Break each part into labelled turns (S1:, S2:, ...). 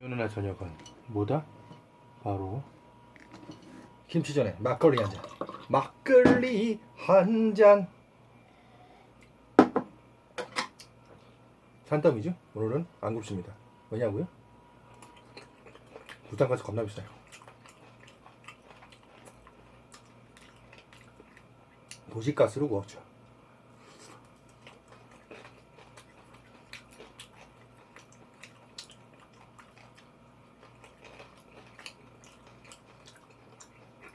S1: 오늘 날 저녁은 뭐다? 바로 김치전에 막걸리 한 잔. 막걸리 한 잔. 산더미죠? 오늘은 안 굽습니다. 왜냐고요? 부산 가서 겁나 비싸요. 도시가스로 구웠죠.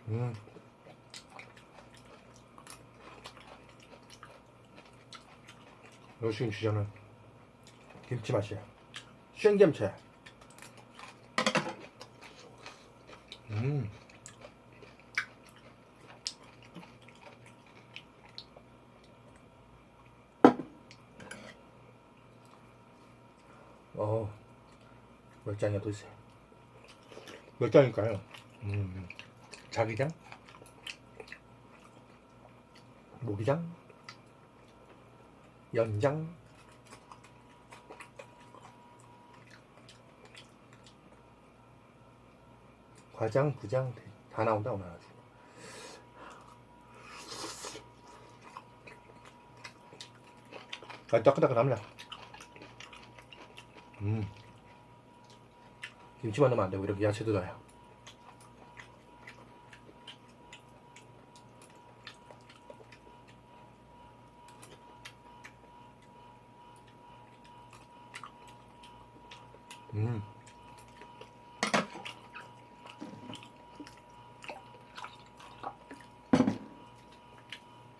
S1: 음. 여신 주자는 김치 맛이야. 생김치. 음. 어, 몇 장이야 도대체? 몇 장일까요? 음, 자기장? 모기장? 연장? 과장, 부장 다 나온다 오늘 아주. 아, 따끈따끈합니다. 음. 김치만 넣으면 안 되고 이렇게 야채도 넣어요. 음.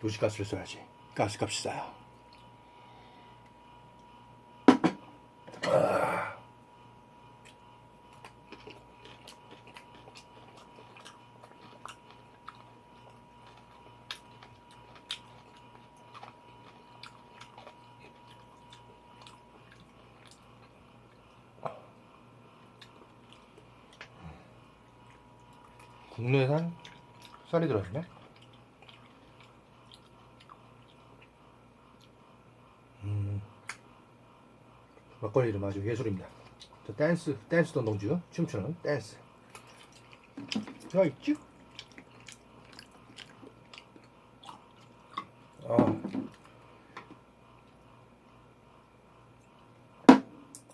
S1: 도시가스를 써야지. 가스값이 싸요. 국내산 쌀이 들어있네. 음, 막걸리 이름 아주 예술입니다. 저 댄스, 댄스 동동주 춤추는 댄스. 야 있지? 아,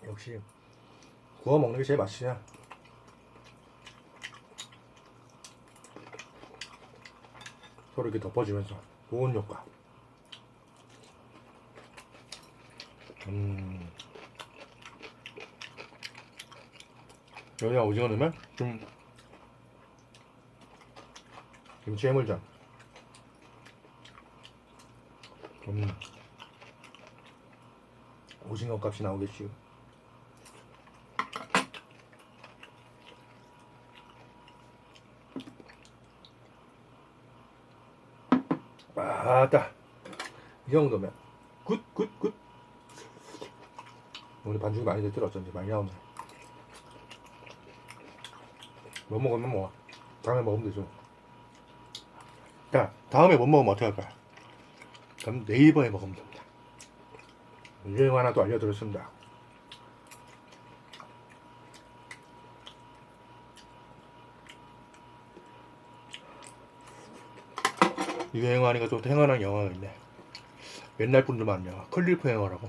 S1: 역시 구워 먹는 게 제일 맛이야. 서로 이렇게 덮어주면서 보온 효과. 음. 여기다 오징어 넣으면 좀 김치 해물전. 음. 오징어 값이 나오겠지. 아따 이 정도면. 굿 굿 굿. 오늘 반죽이 많이 됐더라 어쩐지. 많이 나오네. 뭐 먹으면 뭐. 다음에 먹으면 되죠. 자 다음에 못 먹으면 어떻게 할까요 그럼 네이버에 먹으면 됩니다. 유행 하나 또 알려드렸습니다 유행하니까 또 생각나는 영화가 있네. 옛날 분들만 영화. 클리프 행어라고.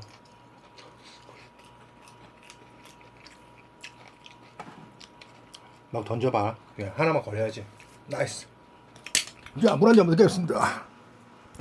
S1: 막 던져봐. 그냥 하나만 걸려야지. 나이스. 자, 물한잔 먹겠습니다.